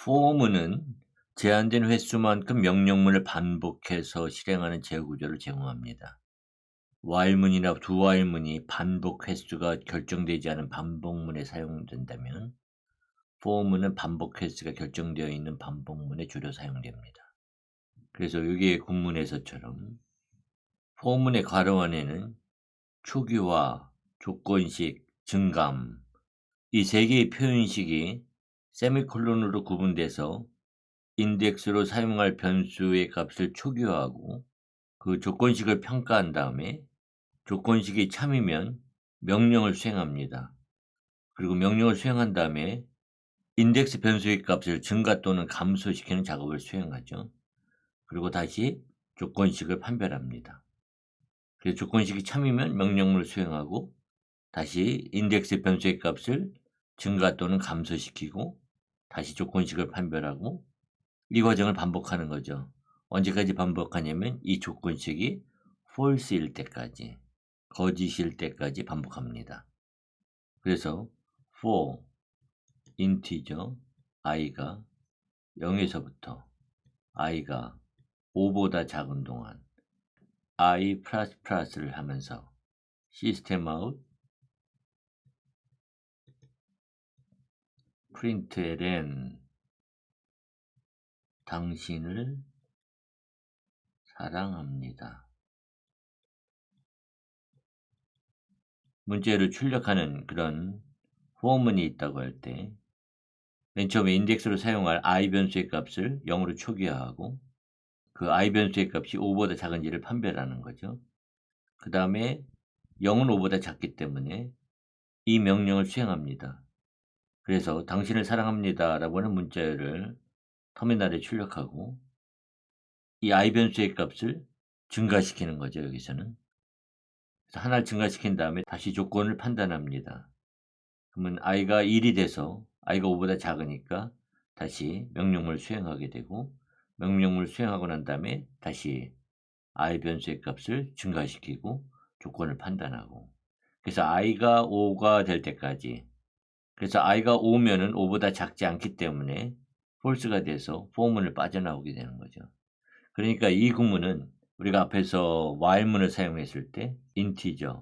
for는 제한된 횟수만큼 명령문을 반복해서 실행하는 제어구조를 제공합니다. while문이나 do while문이 반복 횟수가 결정되지 않은 반복문에 사용된다면 for문은 반복 횟수가 결정되어 있는 반복문에 주로 사용됩니다. 그래서 여기에 군문에서처럼 for문의 괄호 안에는 초기화, 조건식, 증감 이 세 개의 표현식이 세미콜론으로 구분돼서 인덱스로 사용할 변수의 값을 초기화하고 그 조건식을 평가한 다음에 조건식이 참이면 명령을 수행합니다. 그리고 명령을 수행한 다음에 인덱스 변수의 값을 증가 또는 감소시키는 작업을 수행하죠. 그리고 다시 조건식을 판별합니다. 그래서 조건식이 참이면 명령문을 수행하고 다시 인덱스 변수의 값을 증가 또는 감소시키고 다시 조건식을 판별하고 이 과정을 반복하는 거죠. 언제까지 반복하냐면 이 조건식이 false일 때까지 거짓일 때까지 반복합니다. 그래서 for integer i가 0에서부터 i가 5보다 작은 동안 i 플러스 플러스를 하면서 시스템 아웃 println 당신을 사랑합니다. 문제를 출력하는 그런 호문이 있다고 할 때 맨 처음에 인덱스로 사용할 i 변수의 값을 0으로 초기화하고 그 i 변수의 값이 5보다 작은지를 판별하는 거죠. 그 다음에 0은 5보다 작기 때문에 이 명령을 수행합니다. 그래서 당신을 사랑합니다 라고 하는 문자를 터미널에 출력하고 이 i 변수의 값을 증가시키는 거죠. 여기서는. 그래서 하나를 증가시킨 다음에 다시 조건을 판단합니다. 그러면 i가 1이 돼서 i가 5보다 작으니까 다시 명령을 수행하게 되고 명령을 수행하고 난 다음에 다시 i 변수의 값을 증가시키고 조건을 판단하고 그래서 i가 5가 될 때까지 그래서 i가 5면은 5보다 작지 않기 때문에 false가 돼서 for문을 빠져나오게 되는 거죠. 그러니까 이 구문은 우리가 앞에서 while문을 사용했을 때 integer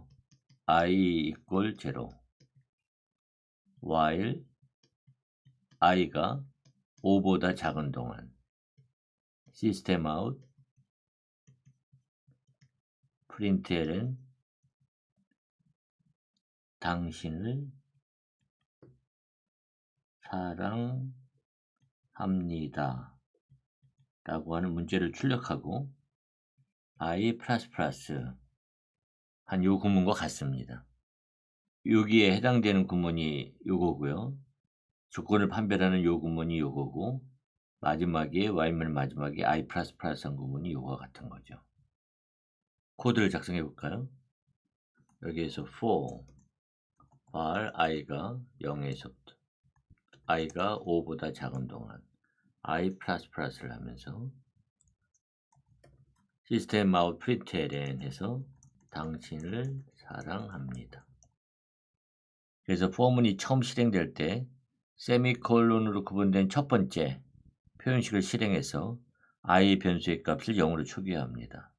i equal 0 while i가 5보다 작은 동안 시스템 아웃 println 당신을 사랑합니다. 라고 하는 문제를 출력하고 i 플러스 플러스 한 요 구문과 같습니다. 여기에 해당되는 구문이 요거고요. 조건을 판별하는 요 구문이 요거고 마지막에 while문 마지막에 i 플러스 플러스 한 구문이 요거와 같은 거죠. 코드를 작성해 볼까요? 여기에서 for while i가 0에서부터 i가 5보다 작은 동안 i 플러스 플러스를 하면서 시스템 아웃 println 해서 당신을 사랑합니다. 그래서 포문이 처음 실행될 때 세미콜론으로 구분된 첫 번째 표현식을 실행해서 i 변수의 값을 0으로 초기화합니다.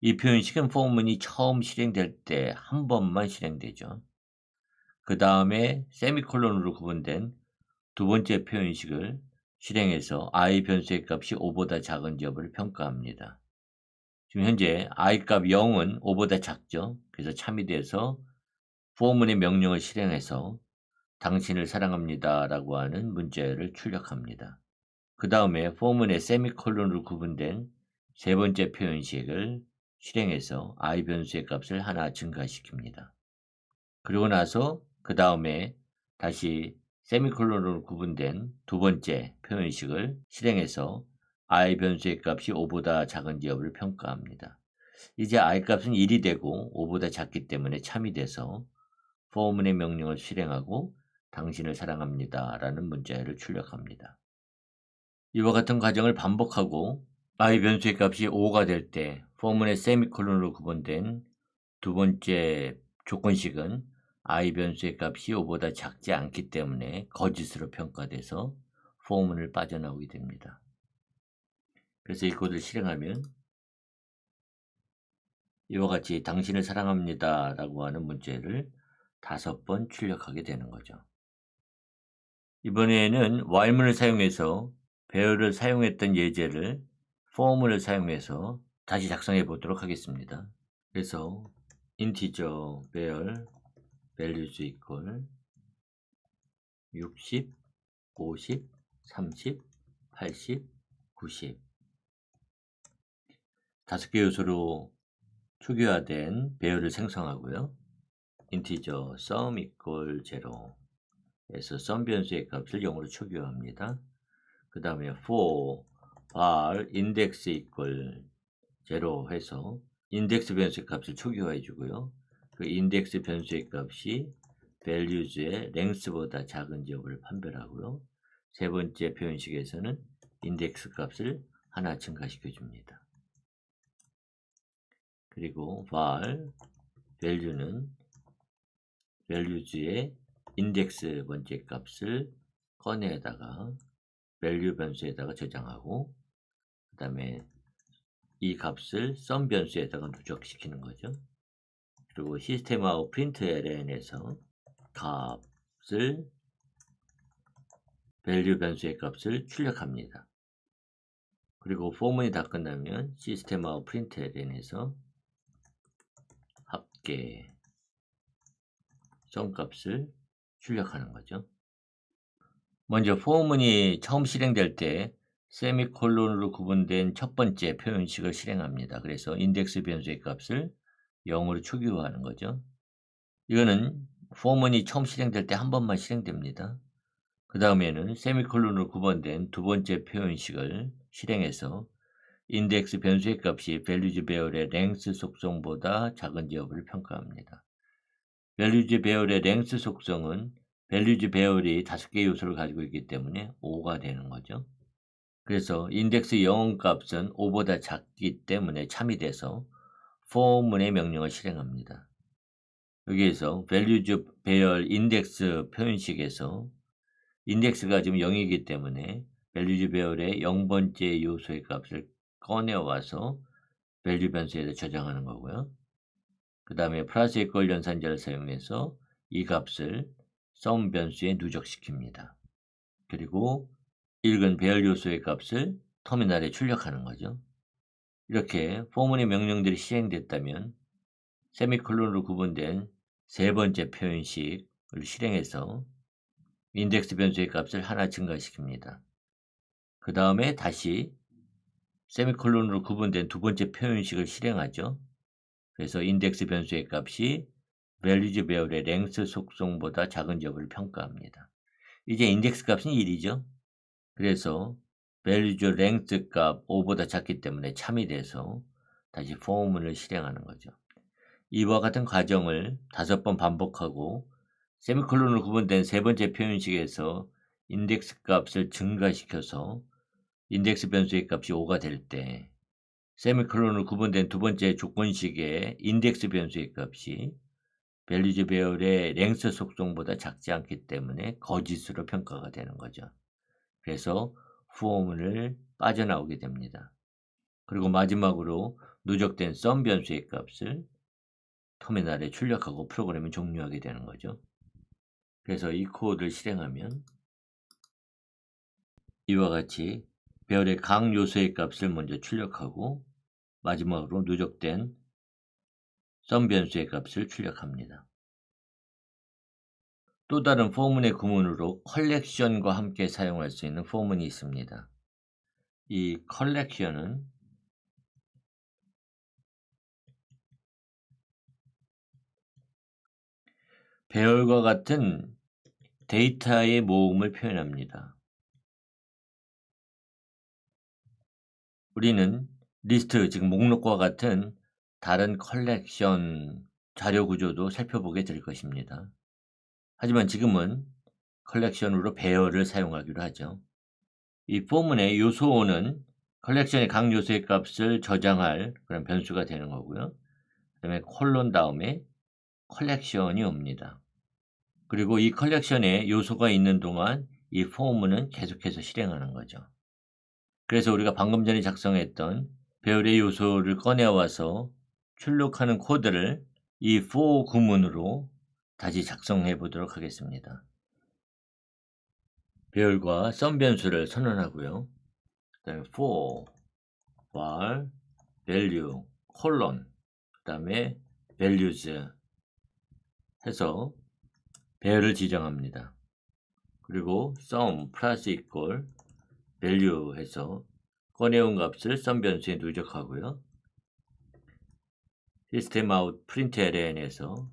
이 표현식은 포문이 처음 실행될 때 한 번만 실행되죠. 그 다음에 세미콜론으로 구분된 두 번째 표현식을 실행해서 i 변수의 값이 5보다 작은지 여부를 평가합니다. 지금 현재 i 값 0은 5보다 작죠. 그래서 참이 돼서 포문의 명령을 실행해서 당신을 사랑합니다 라고 하는 문자를 출력합니다. 그 다음에 포문의 세미콜론으로 구분된 세 번째 표현식을 실행해서 i 변수의 값을 하나 증가시킵니다. 그리고 나서 그 다음에 다시 세미콜론으로 구분된 두 번째 표현식을 실행해서 i 변수의 값이 5보다 작은지 여부를 평가합니다. 이제 i 값은 1이 되고 5보다 작기 때문에 참이 돼서 포문의 명령을 실행하고 당신을 사랑합니다 라는 문자를 출력합니다. 이와 같은 과정을 반복하고 i 변수의 값이 5가 될 때 포문의 세미콜론으로 구분된 두 번째 조건식은 i 변수의 값이 5보다 작지 않기 때문에 거짓으로 평가돼서 포문을 빠져나오게 됩니다. 그래서 이 코드를 실행하면 이와 같이 당신을 사랑합니다 라고 하는 문제를 다섯 번 출력하게 되는 거죠. 이번에는 while문을 사용해서 배열을 사용했던 예제를 for문을 사용해서 다시 작성해 보도록 하겠습니다. 그래서 integer 배열 values equal 60, 50, 30, 80, 90 다섯 개 요소로 초기화된 배열을 생성하고요. integer sum equal 0 에서 sum 변수의 값을 0으로 초기화합니다. 그 다음에 for var index equal 0 해서 인덱스 변수의 값을 초기화해 주고요. 그 인덱스 변수의 값이 values의 length보다 작은 지역을 판별하고요. 세 번째 표현식에서는 인덱스 값을 하나 증가시켜 줍니다. 그리고 var value는 values의 인덱스 번째 값을 꺼내다가 value 변수에다가 저장하고 그 다음에 이 값을 sum 변수에다가 누적시키는 거죠. 그리고 시스템하고 println에서 값을 value 변수의 값을 출력합니다. 그리고 포문이 다 끝나면 시스템하고 println에서 합계 sum 값을 출력하는 거죠. 먼저 포문이 처음 실행될 때 세미콜론으로 구분된 첫 번째 표현식을 실행합니다. 그래서 인덱스 변수의 값을 0으로 초기화하는 거죠. 이거는 포문이 처음 실행될 때 한 번만 실행됩니다. 그 다음에는 세미콜론으로 구분된 두 번째 표현식을 실행해서 인덱스 변수의 값이 values 배열의 length 속성보다 작은지 여부를 평가합니다. values 배열의 length 속성은 values 배열이 다섯 개 요소를 가지고 있기 때문에 5가 되는 거죠. 그래서 인덱스 영원 값은 5보다 작기 때문에 참이 돼서 for문의 명령을 실행합니다. 여기에서 values 배열 인덱스 표현식에서 인덱스가 지금 0이기 때문에 values 배열의 0번째 요소의 값을 꺼내와서 value 변수에다 저장하는 거고요. 그 다음에 플러스 이퀄 연산자를 사용해서 이 값을 sum 변수에 누적시킵니다. 그리고 읽은 배열 요소의 값을 터미널에 출력하는 거죠. 이렇게 포문의 명령들이 시행됐다면 세미콜론으로 구분된 세 번째 표현식을 실행해서 인덱스 변수의 값을 하나 증가시킵니다. 그 다음에 다시 세미콜론으로 구분된 두 번째 표현식을 실행하죠. 그래서 인덱스 변수의 값이 values 배열의 length 속성보다 작은 여부를 평가합니다. 이제 인덱스 값은 1이죠. 그래서 values length 값 5보다 작기 때문에 참이 돼서 다시 포문을 실행하는 거죠. 이와 같은 과정을 다섯 번 반복하고 세미콜론으로 구분된 세 번째 표현식에서 인덱스 값을 증가시켜서 인덱스 변수의 값이 5가 될 때 세미콜론으로 구분된 두 번째 조건식의 인덱스 변수의 값이 밸리즈 배열의 랭스 속성보다 작지 않기 때문에 거짓으로 평가가 되는 거죠. 그래서 후어문을 빠져나오게 됩니다. 그리고 마지막으로 누적된 썸 변수의 값을 터미널에 출력하고 프로그램을 종료하게 되는 거죠. 그래서 이 코드를 실행하면 이와 같이 배열의 각 요소의 값을 먼저 출력하고 마지막으로 누적된 썸 변수의 값을 출력합니다. 또 다른 포문의 구문으로 컬렉션과 함께 사용할 수 있는 포문이 있습니다. 이 컬렉션은 배열과 같은 데이터의 모음을 표현합니다. 우리는 리스트, 즉 목록과 같은 다른 컬렉션 자료 구조도 살펴보게 될 것입니다. 하지만 지금은 컬렉션으로 배열을 사용하기로 하죠. 이 포문의 요소는 컬렉션의 각 요소의 값을 저장할 그런 변수가 되는 거고요. 그 다음에 콜론 다음에 컬렉션이 옵니다. 그리고 이 컬렉션에 요소가 있는 동안 이 포문은 계속해서 실행하는 거죠. 그래서 우리가 방금 전에 작성했던 배열의 요소를 꺼내와서 출력하는 코드를 이 for 구문으로 다시 작성해 보도록 하겠습니다. 배열과 썸 변수를 선언하고요. 그다음에 for var value 콜론 그다음에 values 해서 배열을 지정합니다. 그리고 sum 플러스 equal value 해서 꺼내온 값을 썸 변수에 누적하고요. 시스템 아웃 println에서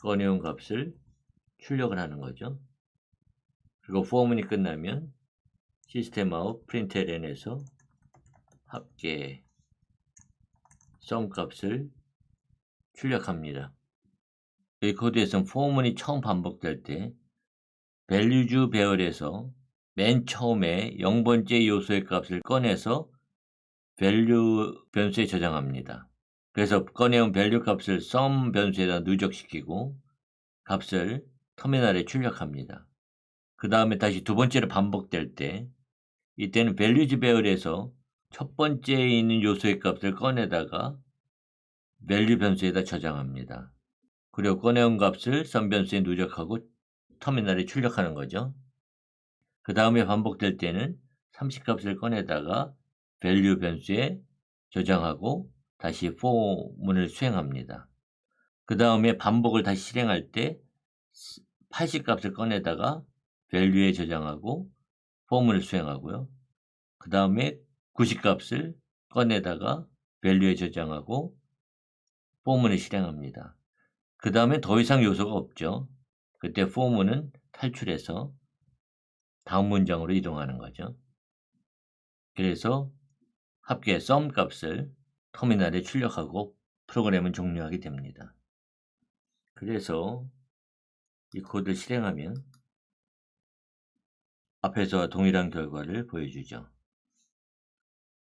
꺼내온 값을 출력을 하는 거죠. 그리고 포문이 끝나면 시스템 아웃 println에서 합계 썸 값을 출력합니다. 이 코드에서는 포문이 처음 반복될 때 values 배열에서 맨 처음에 0번째 요소의 값을 꺼내서 value 변수에 저장합니다. 그래서 꺼내온 value 값을 sum 변수에다 누적시키고 값을 터미널에 출력합니다. 그 다음에 다시 두 번째로 반복될 때 이때는 values 배열에서 첫 번째에 있는 요소의 값을 꺼내다가 value 변수에다 저장합니다. 그리고 꺼내온 값을 sum 변수에 누적하고 터미널에 출력하는 거죠. 그 다음에 반복될 때는 30 값을 꺼내다가 value 변수에 저장하고 다시 for문을 수행합니다. 그 다음에 반복을 다시 실행할 때 80값을 꺼내다가 value에 저장하고 for문을 수행하고요. 그 다음에 90값을 꺼내다가 value에 저장하고 for문을 실행합니다. 그 다음에 더 이상 요소가 없죠. 그때 for문은 탈출해서 다음 문장으로 이동하는 거죠. 그래서 합계 sum 값을 터미널에 출력하고 프로그램은 종료하게 됩니다. 그래서 이 코드를 실행하면 앞에서와 동일한 결과를 보여주죠.